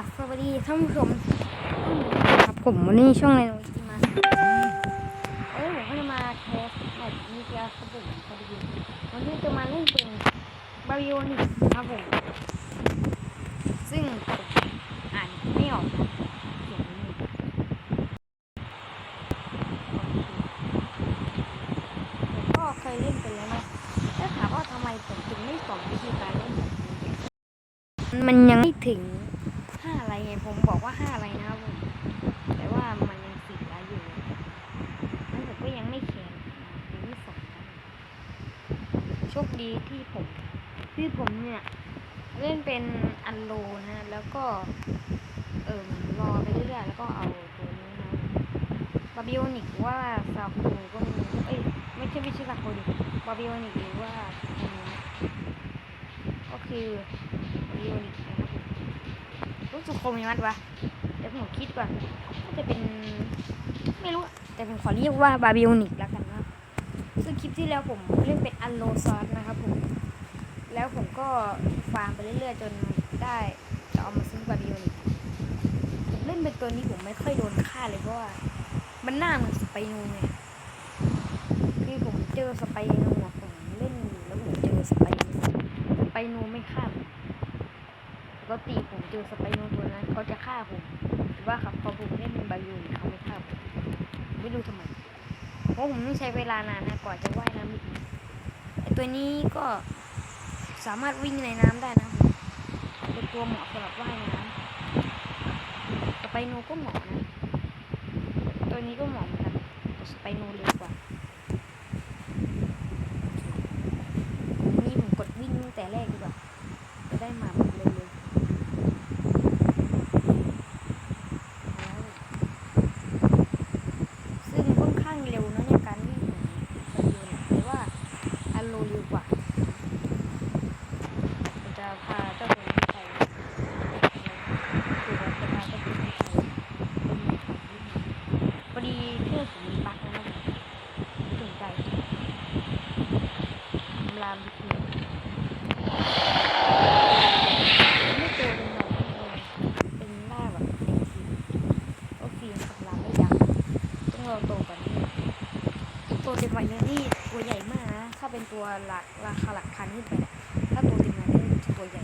ค่ะสวัสดีท่านผู้ชมครับผมวันนี้ช่องในโนจิมาเอ้ยผมก็จะมาเทสแมทมีเกียร์สบู่พอดีวันนี้จะมาเล่นเป็นบาริโอนิกครับผมซึ่งอ่านไม่ออกนะเสียงนี้ผมก็เคยเล่นไปแล้วนะถ้าถามว่าทำไมผมถึงไม่สอนวิธีการเล่นบบนี้มันยังไม่ถึง อะไรไงผมบอกว่าห้าอะไรนะครับผมแต่ว่ามันยังสี่อะอยู่นั่นผมก็ยังไม่แข็งยังไม่สองโชคดีที่ผมที่ผมเนี่ยเล่นเป็นอันโลนะแล้วก็ เอิ่มรอไปเรื่อยๆแล้วก็เอาตัวนี้นะบาบิโอนิกว่าซาคูก็มีเอ้ยไม่ใช่ไม่ใช่ซาคูดิบาบิโอนิกหรือว่าอันนี้ก็คือบาบิโอนิกนะค รู้สึกคมยังไงวะเดี๋ยวผมคิดก่อนก็จะเป็นไม่รู้ แต่ผมขอเรียกว่าบาบิโอนิกแล้วกันนะซึ่งคลิปที่แล้วผมเล่นเป็นอันโลซอสนะครับผม แล้วผมก็ฟาร์มไปเรื่อยๆ จนได้จะเอามาซื้อบาบิโอนิกผมเล่นเป็นตัวนี้ผมไม่ค่อยโดนฆ่าเลยเพราะว่ามันหน้าเหมือนสไปนูไงคือผมเจอสไปนูผมเล่นแล้วผมเจอสไปนูสไปนูไม่ฆ่า ผมปกติผมเจอสไปโนตัวนั้นเขาจะฆ่าผมหรือว่าครับพอผมเล่นเป็นบายูนเขาไม่ฆ่าผมไม่รู้ทำไมเพราะผมต้องใช้เวลานานนะกว่าจะว่ายน้ำอีกไอตัวนี้ก็สามารถวิ่งในน้ำได้นะเป็นตัวเหมาะสำหรับว่ายน้ำสไปโนก็เหมาะนะตัวนี้ก็เหมาะเหมือนกันสไปโนเร็วกว่านี่ผมกดวิ่งแต่แรกดีกว่าจะได้มาแบบเร็วๆซึ่งค่อนข้างเร็วนะในการวิ่งของคนเดียวเนี่ยแต่ว่าอันโลเร็วกว่าผมจะพาเจ้าตัวนี้ไปคือเราจะพาเจ้าตัวนี้ไปพอดีเครื่องผมมีปลั๊กนะครับผมถึงใจทำลามพิธี ไม่เจอเป็นหนอนเลยเป็นหน้าแบบเป็นสีก็ฟีนขับลามไม่ยักต้องรอโตกว่านี้ เต็มวัยเนี่ยนี่ตัวใหญ่มากนะถ้าเป็นตัวหลักราคาหลักพันขึ้นไปถ้าตัวเต็มวัยนี่จะตัวใหญ่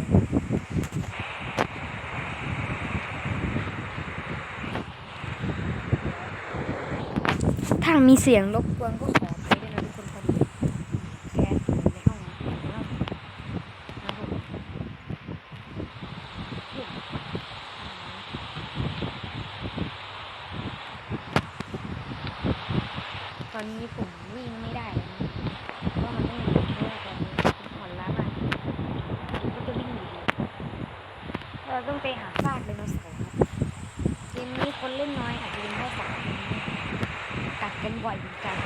ถ้ามีเสียงรบกวนก็ขออภัยด้วยนะทุกคนพอดีแคสอยู่ในห้องนะครับนะครับผม ตอนนี้ผมวิ่งไม่ได้แล้วนะเพราะมันต้องหยุดเพราะว่าตอนนี้ผมอ่อนล้ามากผมก็จะวิ่งอยู่ดีเราต้องไปหาซากไดโนเสาร์ครับเกมนี้คนเล่นน้อยอาจจะเป็นแค่สองคนนะกัดกันบ่อยเหมือนกัน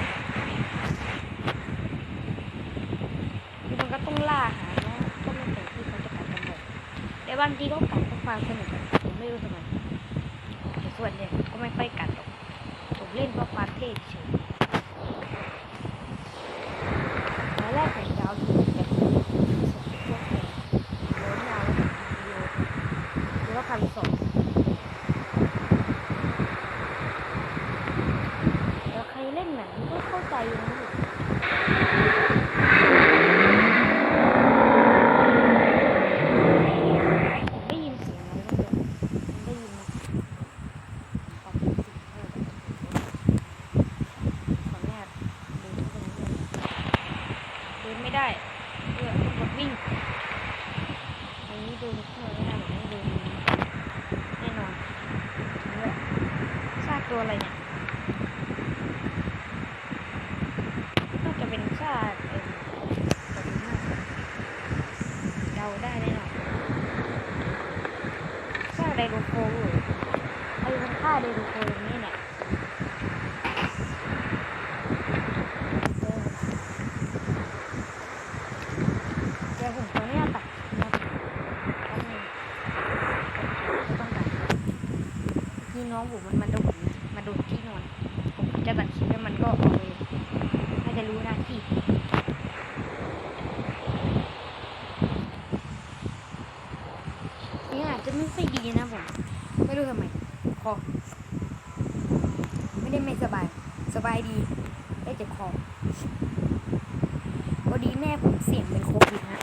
คือมันก็ต้องล่าหาเนาะก็ไม่แต่ที่เขาจะกัดกันบ่อยแต่บางทีก็กัดเพราะความสนุกผมไม่รู้ทำไมแต่ส่วนเนี่ยก็ไม่ค่อยกัดหรอกผมเล่นเพราะความเท่เฉย ตอนแรกผมจะเอาดูแบบสดพวกแบบโน้นเอาวิดีโอหรือว่าพันสองแล้วใครเล่นหนังก็เข้าใจนะผมได้ยินเสียงอะไรบ้างเนี่ยผมได้ยินนะขอบคุณสิ่งที่เราขออนุญาตเดินเข้าไปนิดนึงเดินไม่ได้เพื่อกดวิ่งอันนี้เดินเข้าไม่ได้ผมต้องเดินแน่นอนเนี่ยซากตัวอะไรเนี่ยน่าจะเป็นซากเอ็มขอบคุณมากเดาได้แน่นอนซากไดโนโคเหรอไอ้มันฆ่าไดโนโคตรงนี้เนี่ย เดี๋ยวผมขออนุญาตตัดนะครับแป๊บนึงไม่ต้องตัด ที่น้องผมมันมาโดนมาโดดที่นอน ผมจะตัดคลิปแล้วมันก็ออกเลยน่าจะรู้หน้าที่นี่อาจจะไม่ค่อยดีนะผม ไม่รู้ทำไมคอไม่ได้ไม่สบาย สบายดี ได้เจ็บคอพอดีแม่ผมเสี่ยงเป็นโควิดนะ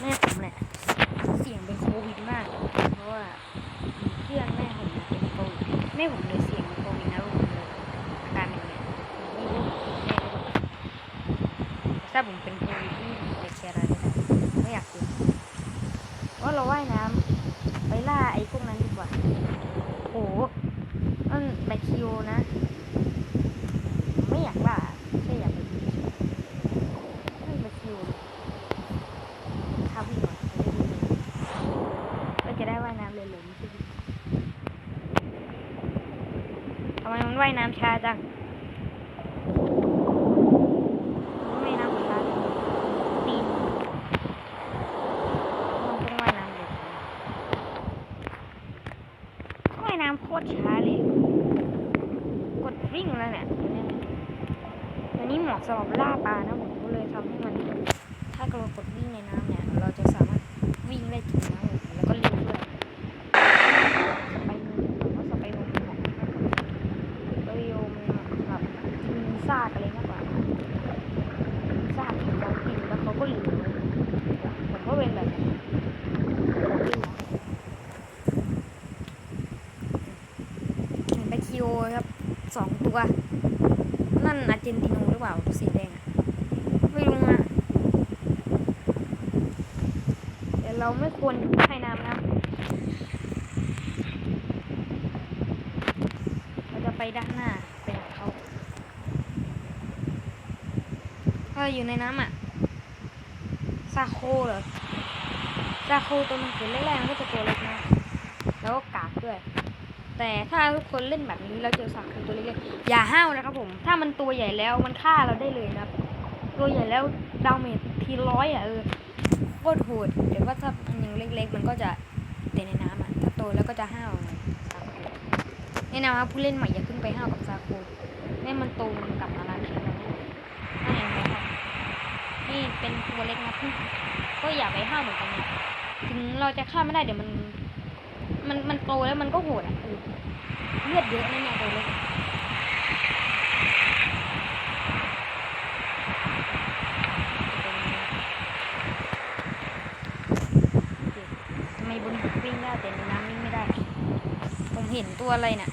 แม่ผมแหละ เสี่ยงเป็นโควิดมาก เพราะว่าเพื่อนแม่ผมเนี่ยเป็นโควิดแม่ผมเลยเสี่ยงเป็นโควิดนะลูกผมเลยอาการเป็นไงผมไม่รู้แม่ก็บอกถ้าผมเป็นโควิดที่ไปแคร์อะไรไม่ได้ไม่อยากเป็นว่าเราว่ายน้ำไปล่าไอ้พวกนั้นดีกว่า โอ้โหนั่นแบคคิวนะ ไม่อยากล่าแค่อยากไปดูเฉยๆนั่นแบคคิวข้าวิ่งก่อนจะได้ดูเลยแล้วจะได้ว่ายน้ำเร็วๆไม่ใช่ดิทำไมมัน ว่ายน้ำช้าจังมันว่ายน้ำช้าตีนมันต้องว่ายน้ำเร็วว่ายน้ำโคตรช้าเลย กดวิ่งแล้วเนี่ยเดี๋ยวนี้เหมาะสำหรับล่าปลานะผมก็เลยทำให้มัน ถ้าเรากดวิ่งในน้ำเนี่ย เราจะสามารถวิ่งได้ถึงน้ำผมแล้วก็เร็วด้วยสไปโนผมว่าสไปโนมันเหมาะมากกว่าสไปโนมันเหมาะสำหรับกินซากอะไรมากกว่าซากที่เขากินแล้วเขาก็เหลือผมก็เป็นแบบนั้นผมวิ่งเห็นไป คิวครับสองตัว นั่นอาร์เจนติโนหรือเปล่าสีแดงไม่รู้อะแต่เราไม่ควรให้น้ำนะเราจะไปด้านหน้าไปหาเขาถ้าเราอยู่ในน้ำอะซาโคเหรอซาโคตัวมันเกิดแรกๆมันก็จะตัวเล็กนะแล้วก็กากด้วย แต่ถ้าทุกคนเล่นแบบนี้แล้วเจอซาโคตัวเล็กๆอย่าห้าวนะครับผม ถ้ามันตัวใหญ่แล้วมันฆ่าเราได้เลยนะครับ ตัวใหญ่แล้วดาเมจทีร้อยอะเออโคตรโหดเดี๋ยวว่าถ้ามันยังเล็กๆ มันก็จะเตะในน้ำอะถ้าโตแล้วก็จะห้าวไงซาโคแนะนำว่าผู้เล่นใหม่อย่าเพิ่งไปห้าวกับซาโคแม่มันโตมันกลับมาล้างแค้นเราแน่นั่นเองนะครับนี่เป็นตัวเล็กนะพี่ก็อย่าไปห้าวเหมือนกันนะถึงเราจะฆ่าไม่ได้เดี๋ยวมัน มันมันโตแล้วมันก็โหดอะเลือดเยอะนะเนี่ยตัวเล็กอะทำไมบนบกวิ่งได้แต่ในน้ำวิ่งไม่ได้ ผมเห็นตัวอะไรเนี่ย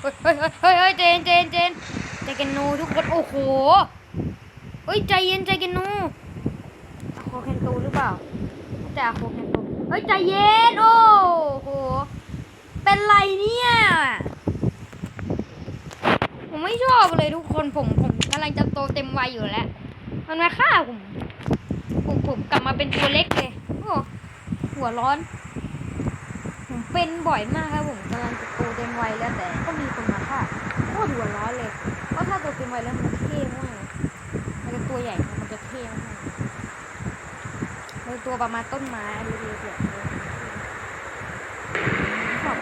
เฮ้ยเฮ้ยเฮ้ยเฮ้ยเจนเจนเจนใจเกนนูทุกคนโอ้โหเฮ้ยใจเย็นใจเกนนูอะโคเคนตูหรือเปล่าแต่อะโคเคนตู ฮ้ยใจเย็น โอ้โห เป็นไรเนี่ย ผมไม่ชอบเลยทุกคนผมผมกำลังจะโตเต็มวัยอยู่แล้ว มันมาฆ่าผม ผมผมกลับมาเป็นตัวเล็กเลย โอ้หัวร้อน ผมเป็นบ่อยมากครับผมกำลังจะโตเต็มวัยแล้วแต่ก็มีคนมาฆ่าโคตรหัวร้อนเลย เพราะถ้าโตเต็มวัยแล้วมันเท่มากมันจะตัวใหญ่มันจะเท่มาก เลยตัวประมาณต้นไม้ดูดีเดียวชอบ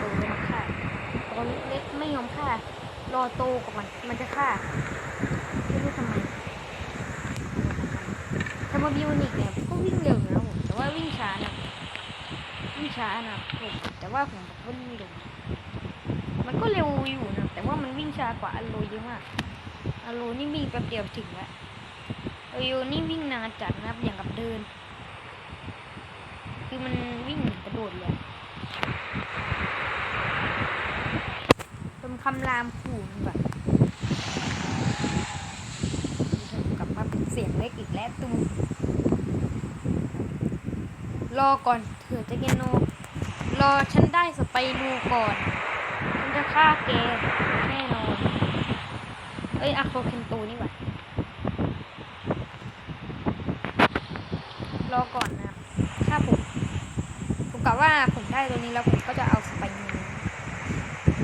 ตัวไม่ฆ่าตัวเล็กๆไม่ยอมฆ่ารอโตกว่ามันมันจะฆ่าไม่รู้ทำไมแต่มาบิวนิกเนี่ยก็วิ่งเร็วนะผมแต่ว่าวิ่งช้านะวิ่งช้านะผมแต่ว่าผมแบบวิ่งเร็วมันก็เร็วอยู่นะแต่ว่ามันวิ่งช้ากว่าอโลเยอะมากอโลนี่วิ่งแป๊บเดียวถึงแล้ว อโลนี่วิ่งนานจัดนะครับอย่างกับเดิน คือมันวิ่งกระโดดเลยเป็นคำรามขู่แบบกลับมาเป็นเสียงเล็กอีกแล้วตูรอก่อนเถอะเจะเกนโน รอฉันได้สไปนูก่อน ฉันจะฆ่าแกแน่นอน เอ้ยอะโคเคนตูนี่หว่า รอก่อนนะถ้าผม ผมกะว่าผมได้ตัวนี้แล้วผมก็จะเอาสไปนู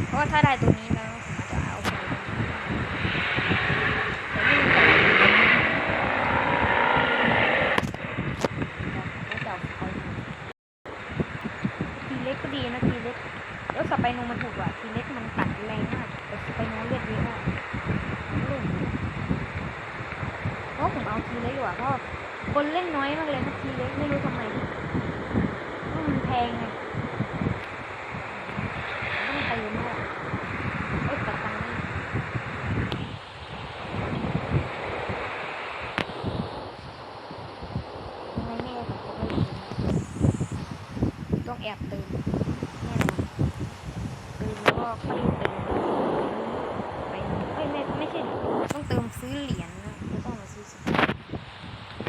เพราะว่าถ้าได้ตัวนี้แล้วผมอาจจะเอาไปแต่ไม่รู้จะก็จะเอาไปทีเล็กก็ดีนะทีเล็ก แล้วสไปโนมันถูกกว่าทีเล็กมันตัดแรงมากแต่สไปโนเลือดเยอะมากเล่นเพราะผมเอาทีเล็กดีกว่าเพราะคนเล่นน้อยมากเลยนะทีเล็กไม่รู้ทำไมเพราะมันแพงไง ต้องแอบเติมแน่นอนเติมแล้วก็ค่อยเติมไปเอ้ยไม่ไม่ใช่ดิต้องเติมซื้อเหรียญนะไม่ต้องมาซื้อสิน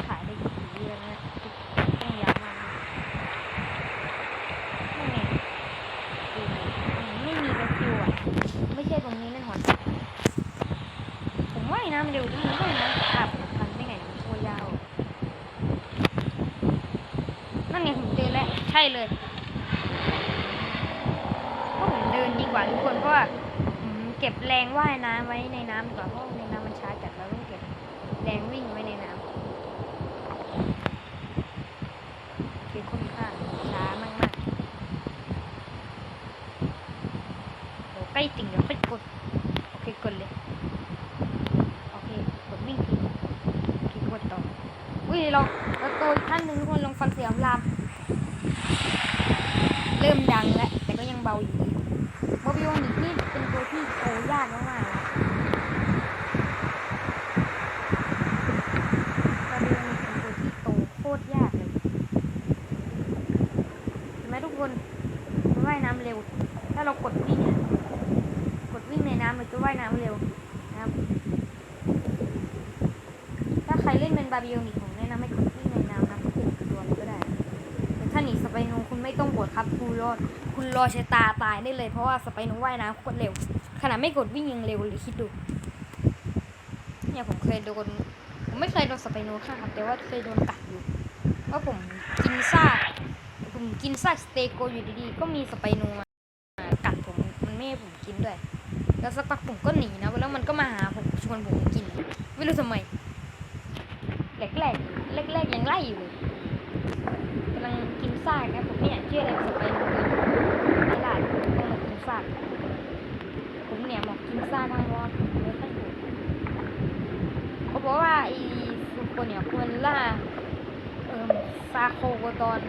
ขายได้กี่เดือนนะต้องยาวมากนะนั่นไงอืมไม่มีกระคิวอะ ไม่ใช่ตรงนี้แน่นอนผมว่ายน้ำเร็วที่มันว่ายน้ำขับทันได้ไงมันโคตรยาว นั่นไงผมเจอแล้ว ใช่เลยก็ผมเดินดีกว่าทุกคนเพราะว่าผมเก็บแรงว่ายน้ำไว้ในน้ำดีกว่าเพราะในน้ำมันช้าจัดเราต้องเก็บแรงวิ่งไว้ในน้ำคือค่อนข้างช้ามากๆเดี๋ยวใกล้ถึงเดี๋ยวค่อยกดโอเคกดเลยโอเคกดวิ่งทีโอกดต่ออุ้ยเราเราโตอีกขั้นหนึ่งทุกคนลองฟังเสียงลามเริ่มดังแล้วแต่ก็ยังเบาอยู่ดีบอบิโอนิกนี่เป็นตัวที่โตยากมากๆนะบอบิโอนิกเป็นตัวที่โตโคตรยากเลยเห็นไหมทุกคนมันว่ายน้ำเร็ว ถ้าเรากดวิ่งอะกดวิ่งในน้ำมันจะว่ายน้ำเร็วนะครับ ถ้าใครเล่นเป็น บาบิโอนิกผมแนะนำให้กดวิ่งในน้ำนะเปลี่ตัวอะไรก็ได้แต่ถ้าหนีสไปโนคุณไม่ต้องกดครับคุณรอดคุณรอชะตาตายได้เลย เพราะว่าสไปโนว่ายน้ำโคตรเร็ว ขนาดไม่กดวิ่งยังเร็วเลยคิดดู เนี่ยผมเคยโดน ผมไม่เคยโดนสไปโนฆ่าครับ แต่ว่าเคยโดนกัดอยู่เพราะผมกินซากผมกินซากสเตโกอยู่ดีๆ ก็มีสไปโนมากัดผมมันไม่ให้ผมกินด้วย แล้วสักพักผมก็หนีนะแล้วมันก็มาหาผมชวนผมกิน ไม่รู้ทำไม แรกแรกแรกแรกๆยังไล่อยู่กำลังกินซากนะผมไม่อยากเชื่อเลยสไปนเลยไม่ได้ต้องมากินซากผมเนี่ยบอกกินซากมากเพราะว่าผมไม่ค่อยู่เขาบอกว่าไอ้สุโกเนี่ยควรล่าเอ่อซาโคตอน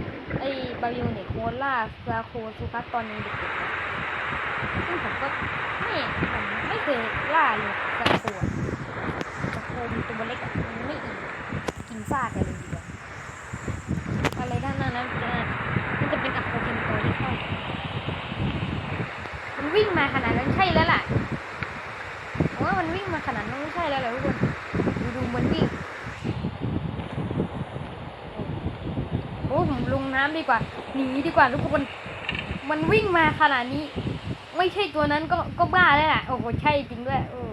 ไอ้บาบิโอเนี่ยควรล่าซาโคสุกัสตอนยังเด็กๆซึ่งผมก็ไม่ผมไม่เคยล่าเลยซาโคอะซาโคมันตัวเล็กอะมันไม่อิ่ม กินซากอะไรดีกว่าอะไรด้านหน้านั้นจะมันจะเป็นอะโคเคนโตที่เข้ามันวิ่งมาขนาดนั้นใช่แล้วล่ะผมว่ามันวิ่งมาขนาดนั้นไม่ใช่แล้วแหละทุกคนดูดูมันวิ่งโอ้ผมลงน้ำดีกว่าหนีดีกว่าทุกคนมันวิ่งมาขนาดนี้ ไม่ใช่ตัวนั้นก็ก็บ้าแล้วล่ะโอ้โหใช่จริงด้วยเออ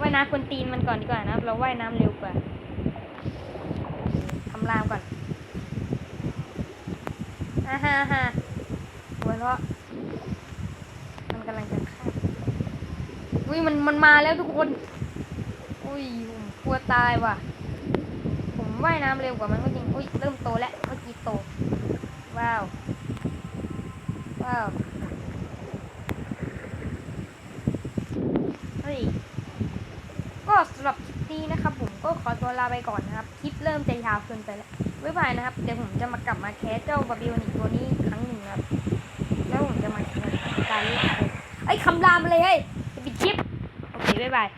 ว่ายน้ำคนตีนมันก่อนดีกว่านะเราว่ายน้ำเร็วกว่าำรามก่อนฮ่าฮ่าฮ่าหัวเราะมันกำลังจะฆ่าอุ้ยมันมันมาแล้วทุกคน อุ้ยผมกลัวตายว่ะ ผมว่ายน้ำเร็วกว่ามันก็จริง อุ้ยเริ่มโตแล้วเมื่อกี้โต ว้าว ว้าว เฮ้ย ก็สำหรับคลิปนี้นะครับผมก็ขอตัว ลาไปก่อนนะครับ คลิปเริ่มจะยาวเกินไปแล้วบ๊ายบายนะครับ เดี๋ยวผมจะมากลับมาแคสเจ้าบาบิโอนิกตัวนี้ครั้งหนึ่งครับ แล้วผมจะมาแคสการเล่นไอ้คำรามเลยเฮ้ยจะปิดคลิป โอเค บ๊ายบาย